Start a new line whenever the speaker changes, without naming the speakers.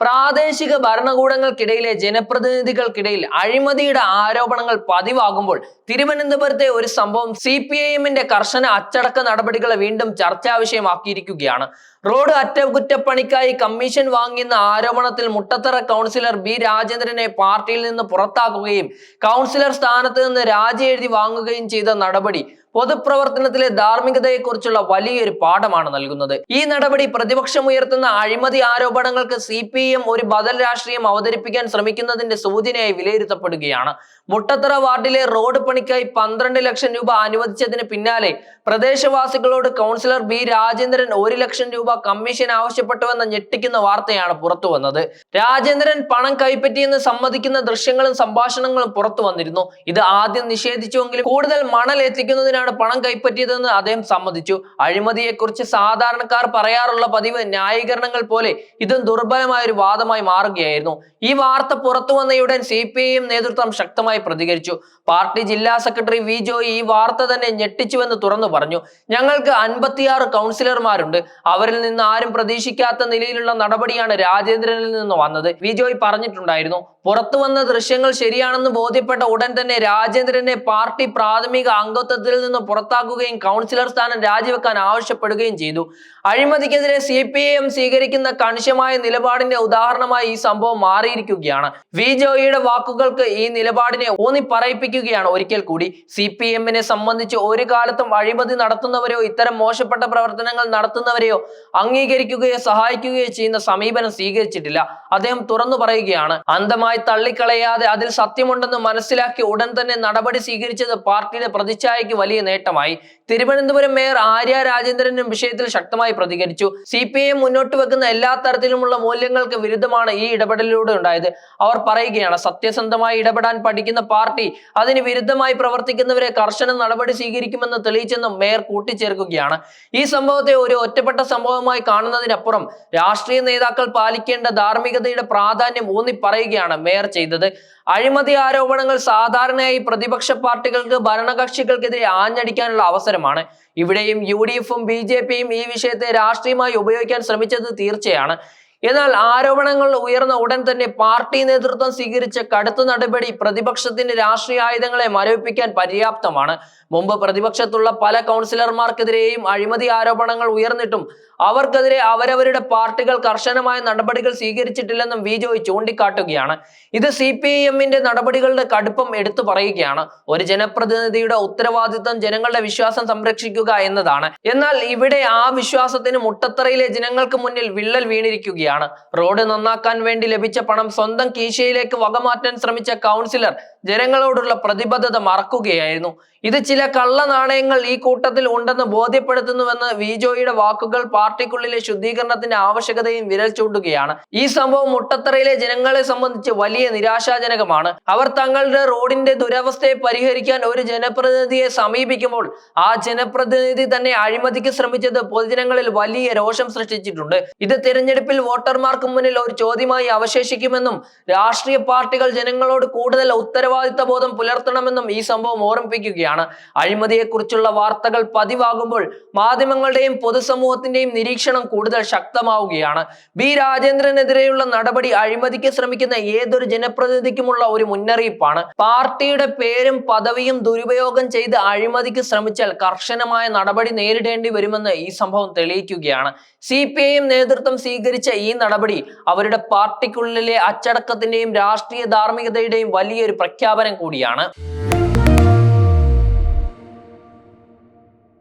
പ്രാദേശിക ഭരണകൂടങ്ങൾക്കിടയിലെ ജനപ്രതിനിധികൾക്കിടയിൽ അഴിമതിയുടെ ആരോപണങ്ങൾ പതിവാകുമ്പോൾ തിരുവനന്തപുരത്തെ ഒരു സംഭവം സി പി ഐ എമ്മിന്റെ കർശന അച്ചടക്ക നടപടികളെ വീണ്ടും ചർച്ചാ വിഷയമാക്കിയിരിക്കുകയാണ് റോഡ് അറ്റകുറ്റപ്പണിക്കായി കമ്മീഷൻ വാങ്ങിയെന്ന ആരോപണത്തിൽ മുട്ടത്തറ കൗൺസിലർ ബി രാജേന്ദ്രനെ പാർട്ടിയിൽ നിന്ന് പുറത്താക്കുകയും കൗൺസിലർ സ്ഥാനത്ത് നിന്ന് രാജി എഴുതി വാങ്ങുകയും ചെയ്ത നടപടി പൊതുപ്രവർത്തനത്തിലെ ധാർമ്മികതയെക്കുറിച്ചുള്ള വലിയൊരു പാഠമാണ് നൽകുന്നത്. ഈ നടപടി പ്രതിപക്ഷം ഉയർത്തുന്ന അഴിമതി ആരോപണങ്ങൾക്ക് സി പി എം ഒരു ബദൽ രാഷ്ട്രീയം അവതരിപ്പിക്കാൻ ശ്രമിക്കുന്നതിന്റെ സൂചനയായി വിലയിരുത്തപ്പെടുകയാണ്. മുട്ടത്തറ വാർഡിലെ റോഡ് പണിക്കായി പന്ത്രണ്ട് ലക്ഷം രൂപ അനുവദിച്ചതിന് പിന്നാലെ പ്രദേശവാസികളോട് കൗൺസിലർ ബി രാജേന്ദ്രൻ ഒരു ലക്ഷം രൂപ കമ്മീഷൻ ആവശ്യപ്പെട്ടുവെന്ന ഞെട്ടിക്കുന്ന വാർത്തയാണ് പുറത്തു വന്നത്. രാജേന്ദ്രൻ പണം കൈപ്പറ്റിയെന്ന് സമ്മതിക്കുന്ന ദൃശ്യങ്ങളും സംഭാഷണങ്ങളും പുറത്തു വന്നിരുന്നു. ഇത് ആദ്യം നിഷേധിച്ചുവെങ്കിലും കൂടുതൽ മണൽ എത്തിക്കുന്നതിനാണ് പണം കൈപ്പറ്റിയതെന്ന് അദ്ദേഹം സമ്മതിച്ചു. അഴിമതിയെക്കുറിച്ച് സാധാരണക്കാർ പറയാറുള്ള പതിവ് ന്യായീകരണങ്ങൾ പോലെ ഇതും ദുർബലമായ ഒരു വാദമായി മാറുകയായിരുന്നു. ഈ വാർത്ത പുറത്തു വന്നയുടൻ സി പി ഐ എം നേതൃത്വം ശക്തമായി പ്രതികരിച്ചു. പാർട്ടി ജില്ലാ സെക്രട്ടറി വി ജോയി ഈ വാർത്ത തന്നെ ഞെട്ടിച്ചുവെന്ന് തുറന്നു പറഞ്ഞു. ഞങ്ങൾക്ക് അൻപത്തിയാറ് കൗൺസിലർമാരുണ്ട് അവരിൽ നിന്ന് ആരും പ്രതീക്ഷിക്കാത്ത നിലയിലുള്ള നടപടിയാണ് രാജേന്ദ്രനിൽ നിന്ന് വന്നത്. വിജോയ് പറഞ്ഞിട്ടുണ്ടായിരുന്നു പുറത്തു വന്ന ദൃശ്യങ്ങൾ ശരിയാണെന്ന് ബോധ്യപ്പെട്ട ഉടൻ തന്നെ രാജേന്ദ്രനെ പാർട്ടി പ്രാഥമിക അംഗത്വത്തിൽ നിന്ന് പുറത്താക്കുകയും കൗൺസിലർ സ്ഥാനം രാജിവെക്കാൻ ആവശ്യപ്പെടുകയും ചെയ്തു. അഴിമതിക്കെതിരെ സി പി ഐ എം സ്വീകരിക്കുന്ന കണിശമായ നിലപാടിന്റെ ഉദാഹരണമായി ഈ സംഭവം മാറിയിരിക്കുകയാണ്. വി ജോയിയുടെ വാക്കുകൾക്ക് ഈ നിലപാടിനെ ഊന്നി പറയിപ്പിക്കുകയാണ് ഒരിക്കൽ കൂടി. സി പി എമ്മിനെ സംബന്ധിച്ച് ഒരു കാലത്തും അഴിമതി നടത്തുന്നവരെയോ ഇത്തരം മോശപ്പെട്ട പ്രവർത്തനങ്ങൾ നടത്തുന്നവരെയോ അംഗീകരിക്കുകയോ സഹായിക്കുകയോ ചെയ്യുന്ന സമീപനം സ്വീകരിച്ചിട്ടില്ല. അദ്ദേഹം തുറന്നു പറയുകയാണ് അന്ധമായി തള്ളിക്കളയാതെ അതിൽ സത്യമുണ്ടെന്ന് മനസ്സിലാക്കി ഉടൻ തന്നെ നടപടി സ്വീകരിച്ചത് പാർട്ടിയുടെ പ്രതിച്ഛായയ്ക്ക് വലിയ നേട്ടമായി. തിരുവനന്തപുരം മേയർ ആര്യ രാജേന്ദ്രനും വിഷയത്തിൽ ശക്തമായി പ്രതികരിച്ചു. സി പി ഐ മുന്നോട്ട് വെക്കുന്ന എല്ലാ തരത്തിലുമുള്ള മൂല്യങ്ങൾക്ക് വിരുദ്ധമാണ് ഈ ഇടപെടലിലൂടെ ഉണ്ടായത്. അവർ പറയുകയാണ് സത്യസന്ധമായി ഇടപെടാൻ പഠിക്കുന്ന പാർട്ടി അതിന് വിരുദ്ധമായി പ്രവർത്തിക്കുന്നവരെ കർശന നടപടി സ്വീകരിക്കുമെന്ന് തെളിയിച്ചെന്നും മേയർ കൂട്ടിച്ചേർക്കുകയാണ്. ഈ സംഭവത്തെ ഒരു ഒറ്റപ്പെട്ട സംഭവമായി കാണുന്നതിനപ്പുറം രാഷ്ട്രീയ നേതാക്കൾ പാലിക്കേണ്ട ധാർമ്മികതയുടെ പ്രാധാന്യം ഊന്നി പറയുകയാണ് മേയർ ചെയ്തത്. അഴിമതി ആരോപണങ്ങൾ സാധാരണയായി പ്രതിപക്ഷ പാർട്ടികൾക്ക് ഭരണകക്ഷികൾക്കെതിരെ ആഞ്ഞടിക്കാനുള്ള അവസരമാണ്. ഇവിടെയും യു ഡി എഫും ബി ജെ പിയും ഈ വിഷയത്തെ രാഷ്ട്രീയമായി ഉപയോഗിക്കാൻ ശ്രമിച്ചത് തീർച്ചയാണ്. എന്നാൽ ആരോപണങ്ങൾ ഉയർന്ന ഉടൻ തന്നെ പാർട്ടി നേതൃത്വം സ്വീകരിച്ച കടുത്ത നടപടി പ്രതിപക്ഷത്തിന്റെ രാഷ്ട്രീയ ആയുധങ്ങളെ മരവിപ്പിക്കാൻ പര്യാപ്തമാണ്. മുമ്പ് പ്രതിപക്ഷത്തുള്ള പല കൗൺസിലർമാർക്കെതിരെയും അഴിമതി ആരോപണങ്ങൾ ഉയർന്നിട്ടും അവർക്കെതിരെ അവരവരുടെ പാർട്ടികൾ കർശനമായ നടപടികൾ സ്വീകരിച്ചിട്ടില്ലെന്നും വി ജോയ് ചൂണ്ടിക്കാട്ടുകയാണ്. ഇത് സി പി ഐ എമ്മിന്റെ നടപടികളുടെ കടുപ്പം എടുത്തു പറയുകയാണ്. ഒരു ജനപ്രതിനിധിയുടെ ഉത്തരവാദിത്വം ജനങ്ങളുടെ വിശ്വാസം സംരക്ഷിക്കുക എന്നതാണ്. എന്നാൽ ഇവിടെ ആ വിശ്വാസത്തിന് മുട്ടത്തറയിലെ ജനങ്ങൾക്ക് മുന്നിൽ വിള്ളൽ വീണിരിക്കുകയാണ്. റോഡ് നന്നാക്കാൻ വേണ്ടി ലഭിച്ച പണം സ്വന്തം കീശയിലേക്ക് വകമാറ്റാൻ ശ്രമിച്ച കൗൺസിലർ ജനങ്ങളോടുള്ള പ്രതിബദ്ധത മറക്കുകയായിരുന്നു. ഇത് ചില കള്ള നാണയങ്ങൾ ഈ കൂട്ടത്തിൽ ഉണ്ടെന്ന് ബോധ്യപ്പെടുത്തുന്നുവെന്ന് വിജോയുടെ വാക്കുകൾ പാർട്ടിക്കുള്ളിലെ ശുദ്ധീകരണത്തിന്റെ ആവശ്യകതയും വിരൽ ചൂണ്ടുകയാണ്. ഈ സംഭവം മുട്ടത്തറയിലെ ജനങ്ങളെ സംബന്ധിച്ച് വലിയ നിരാശാജനകമാണ്. അവർ തങ്ങളുടെ റോഡിന്റെ ദുരവസ്ഥയെ പരിഹരിക്കാൻ ഒരു ജനപ്രതിനിധിയെ സമീപിക്കുമ്പോൾ ആ ജനപ്രതിനിധി തന്നെ അഴിമതിക്ക് ശ്രമിച്ചത് പൊതുജനങ്ങളിൽ വലിയ രോഷം സൃഷ്ടിച്ചിട്ടുണ്ട്. ഇത് തിരഞ്ഞെടുപ്പിൽ വോട്ടർമാർക്ക് മുന്നിൽ ഒരു ചോദ്യമായി അവശേഷിക്കുമെന്നും രാഷ്ട്രീയ പാർട്ടികൾ ജനങ്ങളോട് കൂടുതൽ ഉത്തരവാദിത്ത ബോധം പുലർത്തണമെന്നും ഈ സംഭവം ഓർമ്മിപ്പിക്കുകയാണ്. അഴിമതിയെക്കുറിച്ചുള്ള വാർത്തകൾ പതിവാകുമ്പോൾ മാധ്യമങ്ങളുടെയും പൊതുസമൂഹത്തിന്റെയും നിരീക്ഷണം കൂടുതൽ ശക്തമാവുകയാണ്. ബി. രാജേന്ദ്രനെതിരെയുള്ള നടപടി അഴിമതിക്ക് ശ്രമിക്കുന്ന ഏതൊരു ജനപ്രതിനിധിക്കുമുള്ള ഒരു മുന്നറിയിപ്പാണ്. പാർട്ടിയുടെ പേരും പദവിയും ദുരുപയോഗം ചെയ്ത് അഴിമതിക്ക് ശ്രമിച്ചാൽ കർശനമായ നടപടി നേരിടേണ്ടി വരുമെന്ന് ഈ സംഭവം തെളിയിക്കുകയാണ്. സി പി ഐ എം നേതൃത്വം സ്വീകരിച്ച ഈ നടപടി അവരുടെ പാർട്ടിക്കുള്ളിലെ അച്ചടക്കത്തിന്റെയും രാഷ്ട്രീയ ധാർമ്മികതയുടെയും വലിയൊരു പ്രഖ്യാപനം കൂടിയാണ്.